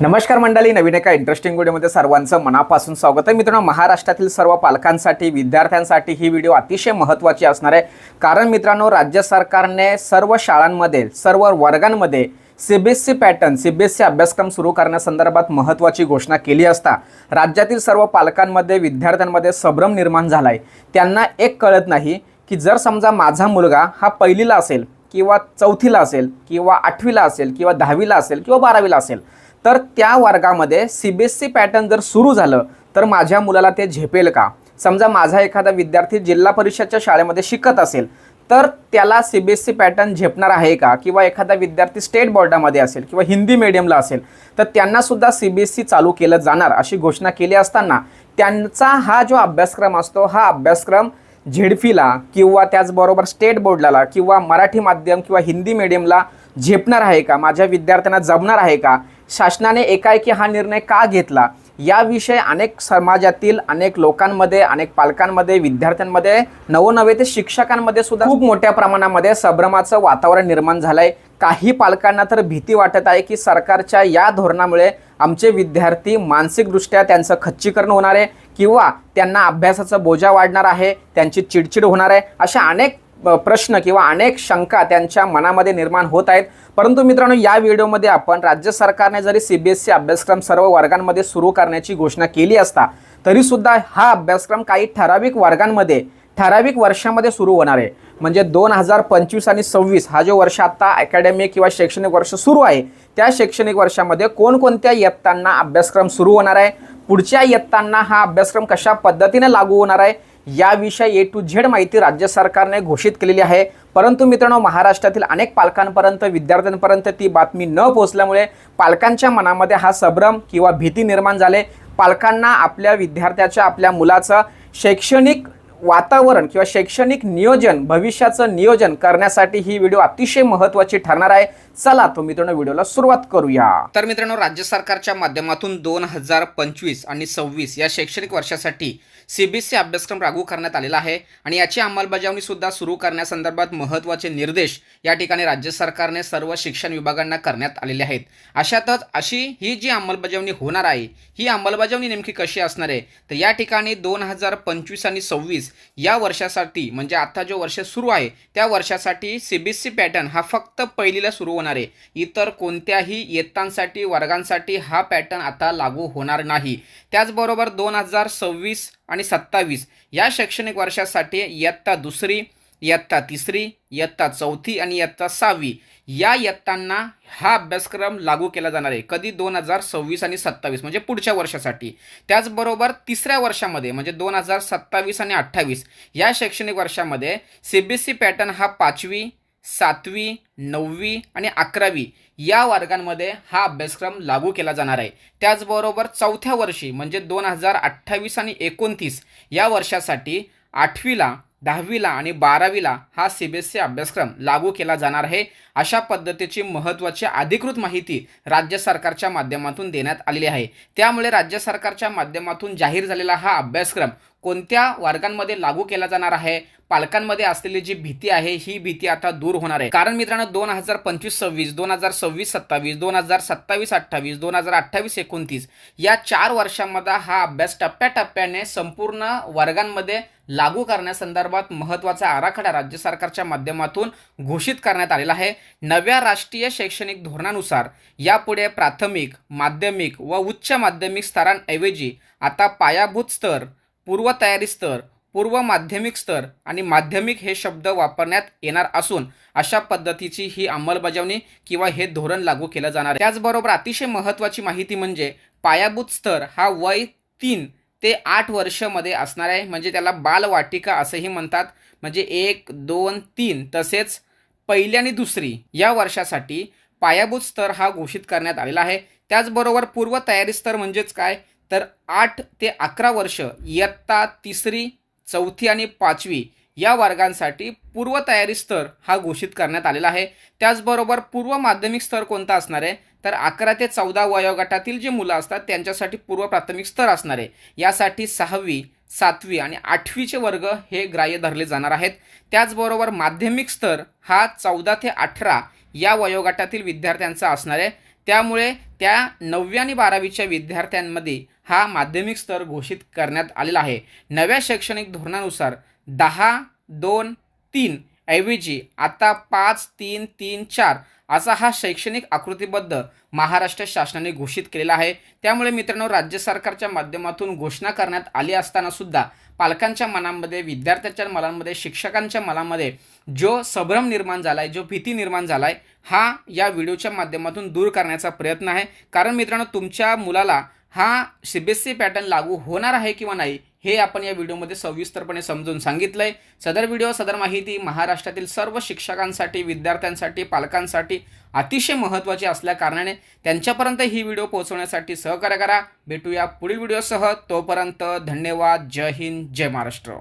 नमस्कार मंडळी नवीन एका इंटरेस्टिंग व्हिडिओमध्ये सर्वांचं मनापासून स्वागत आहे. मित्रांनो महाराष्ट्रातील सर्व पालकांसाठी विद्यार्थ्यांसाठी ही व्हिडिओ अतिशय महत्त्वाची असणार आहे. कारण मित्रांनो राज्य सरकारने सर्व शाळांमध्ये सर्व वर्गांमध्ये C B S C pattern C B S C अभ्यासक्रम सुरू करण्यासंदर्भात महत्त्वाची घोषणा केली असता राज्यातील सर्व पालकांमध्ये विद्यार्थ्यांमध्ये संभ्रम निर्माण झाला आहे त्यांना एक कळत नाही की जर समजा माझा मुलगा हा पहिलीला असेल किंवा चौथीला असेल किंवा आठवीला असेल किंवा दहावीला असेल किंवा बारावीला असेल तर त्या वर्गामध्ये C B S C pattern जर सुरू झालं तर माझ्या मुलाला ते झेपेल का? समजा माझा एखादा विद्यार्थी जिल्हा परिषदच्या शाळेमध्ये शिकत असेल तर त्याला C B S C pattern झेपणार आहे का? किंवा एखादा विद्यार्थी स्टेट बोर्डामध्ये असेल किंवा हिंदी मीडियमला असेल तर त्यांनासुद्धा सी बी एस सी चालू केलं जाणार अशी घोषणा केली असताना त्यांचा हा जो अभ्यासक्रम असतो हा अभ्यासक्रम झेडफीला किंवा त्याचबरोबर स्टेट बोर्डाला किंवा मराठी माध्यम किंवा हिंदी मिडियमला झेपणार आहे का? माझ्या विद्यार्थ्यांना जमणार आहे का? शासनाने एकाएकी हा निर्णय का घेतला? याविषयी अनेक समाजातील अनेक लोकांमध्ये अनेक पालकांमध्ये विद्यार्थ्यांमध्ये नवनवे ते शिक्षकांमध्ये सुद्धा खूप मोठ्या प्रमाणामध्ये संभ्रमाचं वातावरण निर्माण झालंय. काही पालकांना तर भीती वाटत आहे की सरकारच्या या धोरणामुळे आमचे विद्यार्थी मानसिकदृष्ट्या त्यांचं खच्चीकरण होणार आहे किंवा त्यांना अभ्यासाचा बोजा वाढणार आहे त्यांची चिडचिड होणार आहे अशा अनेक प्रश्न किंवा अनेक शंका त्यांच्या मनामध्ये निर्माण होत आहेत. परंतु मित्रांनो या व्हिडिओमध्ये आपण राज्य सरकारने जरी सी बी एस सी अभ्यासक्रम सर्व वर्गांमध्ये सुरू करण्याची घोषणा केली असता तरीसुद्धा हा अभ्यासक्रम काही ठराविक वर्गांमध्ये ठराविक वर्षामध्ये सुरू होणार आहे. म्हणजे दोन हजार पंचवीस आणि सव्वीस हा जो वर्ष आत्ता अकॅडमिक किंवा शैक्षणिक वर्ष सुरू आहे त्या शैक्षणिक वर्षामध्ये कोणकोणत्या इयत्तांना अभ्यासक्रम सुरू होणार आहे? पुढच्या इयत्तांना हा अभ्यासक्रम कशा पद्धतीने लागू होणार आहे? याविषयी ए टू झेड माहिती राज्य सरकारने घोषित केलेली आहे. परंतु मित्रांनो महाराष्ट्रातील अनेक पालकांपर्यंत विद्यार्थ्यांपर्यंत ती बातमी न पोहोचल्यामुळे पालकांच्या मनामध्ये हा संभ्रम किंवा भीती निर्माण झाले. पालकांना आपल्या विद्यार्थ्याच्या आपल्या मुलाचं शैक्षणिक वातावरण किंवा शैक्षणिक नियोजन भविष्याचं नियोजन करण्यासाठी ही व्हिडिओ अतिशय महत्त्वाची ठरणार आहे. चला तो मित्रांनो व्हिडिओला सुरुवात करूया. तर मित्रांनो राज्य सरकारच्या माध्यमातून दोन हजार पंचवीस आणि सव्वीस या शैक्षणिक वर्षासाठी सी बी एस सी अभ्यासक्रम लागू करण्यात आलेला आहे आणि याची अंमलबजावणी सुद्धा सुरू करण्यासंदर्भात महत्त्वाचे निर्देश या ठिकाणी राज्य सरकारने सर्व शिक्षण विभागांना करण्यात आलेले आहेत. अशातच अशी ही जी अंमलबजावणी होणार आहे ही अंमलबजावणी नेमकी कशी असणार आहे? तर या ठिकाणी दोन हजार पंचवीस आणि सव्वीस या वर्षासाठी म्हणजे आता जो वर्ष सुरू आहे त्या वर्षासाठी C B S C pattern हा फक्त पहिलीला सुरू होणार आहे. इतर कोणत्याही इयत्तांसाठी वर्गांसाठी हा पॅटर्न आता लागू होणार नाही. त्याचबरोबर दोन हजार सव्वीस आणि सत्तावीस या शैक्षणिक वर्षासाठी इयत्ता दुसरी इयत्ता तिसरी इयत्ता चौथी आणि इयत्ता सहावी या इयत्तांना हा अभ्यासक्रम लागू केला जाणार आहे. कधी दोन हजार सव्वीस आणि सत्तावीस म्हणजे पुढच्या वर्षासाठी. त्याचबरोबर तिसऱ्या वर्षामध्ये म्हणजे दोन हजार सत्तावीस आणि अठ्ठावीस या शैक्षणिक वर्षामध्ये C B S C pattern हा पाचवी सातवी नववी आणि अकरावी या वर्गांमध्ये हा अभ्यासक्रम लागू केला जाणार आहे. त्याचबरोबर चौथ्या वर्षी म्हणजे दोन हजार अठ्ठावीस आणि एकोणतीस या वर्षासाठी आठवीला दहावीला आणि बारावीला हा सी बी एस सी अभ्यासक्रम लागू केला जाणार आहे. अशा पद्धतीची महत्त्वाची अधिकृत माहिती राज्य सरकारच्या माध्यमातून देण्यात आलेली आहे. त्यामुळे राज्य सरकारच्या माध्यमातून जाहीर झालेला हा अभ्यासक्रम कोणत्या वर्गांमध्ये लागू केला जाणार आहे? पालकांमध्ये असलेली जी भीती आहे ही भीती आता दूर होणार आहे. कारण मित्रांनो दोन हजार पंचवीस सव्वीस दोन हजार सव्वीस सत्तावीस दोन हजार सत्तावीस अठ्ठावीस दोन हजार अठ्ठावीस एकोणतीस या चार वर्षांमध्ये हा अभ्यास टप्प्याटप्प्याने संपूर्ण वर्गांमध्ये लागू करण्यासंदर्भात महत्त्वाचा आराखडा राज्य सरकारच्या माध्यमातून घोषित करण्यात आलेला आहे. नव्या राष्ट्रीय शैक्षणिक धोरणानुसार यापुढे प्राथमिक माध्यमिक व उच्च माध्यमिक स्तरांऐवजी आता पायाभूत स्तर पूर्वतयारी स्तर पूर्व माध्यमिक स्तर आणि माध्यमिक हे शब्द वापरण्यात येणार असून अशा पद्धतीची ही अंमलबजावणी किंवा हे धोरण लागू केलं जाणार आहे. त्याचबरोबर अतिशय महत्त्वाची माहिती म्हणजे पायाभूत स्तर हा वय तीन ते आठ वर्षमध्ये असणार आहे. म्हणजे त्याला बालवाटिका असंही म्हणतात. म्हणजे एक दोन तीन तसेच पहिली आणि दुसरी या वर्षासाठी पायाभूत स्तर हा घोषित करण्यात आलेला आहे. त्याचबरोबर पूर्वतयारी स्तर म्हणजेच काय? तर आठ ते अकरा वर्ष इयत्ता तिसरी चौथी आणि पाचवी या वर्गांसाठी पूर्वतयारी स्तर हा घोषित करण्यात आलेला आहे. त्याचबरोबर पूर्व माध्यमिक स्तर कोणता असणार आहे? तर अकरा ते चौदा वयोगटातील जे मुलं असतात त्यांच्यासाठी पूर्व प्राथमिक स्तर असणार आहे. यासाठी सहावी सातवी आणि आठवीचे वर्ग हे ग्राह्य धरले जाणार आहेत. त्याचबरोबर माध्यमिक स्तर हा चौदा ते अठरा या वयोगटातील विद्यार्थ्यांचा असणार आहे. त्यामुळे त्या नववी आणि बारावीच्या विद्यार्थ्यांमध्ये हा माध्यमिक स्तर घोषित करण्यात आलेला आहे. नव्या शैक्षणिक धोरणानुसार दहा दोन तीन ऐवजी आता पाच तीन तीन चार असा हा शैक्षणिक आकृतीबद्ध महाराष्ट्र शासनाने घोषित केलेला आहे. त्यामुळे मित्रांनो राज्य सरकारच्या माध्यमातून घोषणा करण्यात आली असताना सुद्धा पालकांच्या मनामध्ये विद्यार्थ्यांच्या मनामध्ये शिक्षकांच्या मनामध्ये जो संभ्रम निर्माण झाला आहे जो भीती निर्माण झाला आहे हा या व्हिडिओच्या माध्यमातून दूर करण्याचा प्रयत्न आहे. कारण मित्रांनो तुमच्या मुलाला हा C B S C pattern लागू होणार आहे किंवा नाही हे आपण या व्हिडिओमध्ये सविस्तरपणे समजून सांगितलंय. सदर व्हिडिओ सदर माहिती महाराष्ट्रातील सर्व शिक्षकांसाठी विद्यार्थ्यांसाठी पालकांसाठी अतिशय महत्त्वाची असल्याकारणाने त्यांच्यापर्यंत ही व्हिडिओ पोहोचवण्यासाठी सहकार्य करा. भेटूया पुढील व्हिडिओसह. तोपर्यंत धन्यवाद. जय हिंद. जय महाराष्ट्र.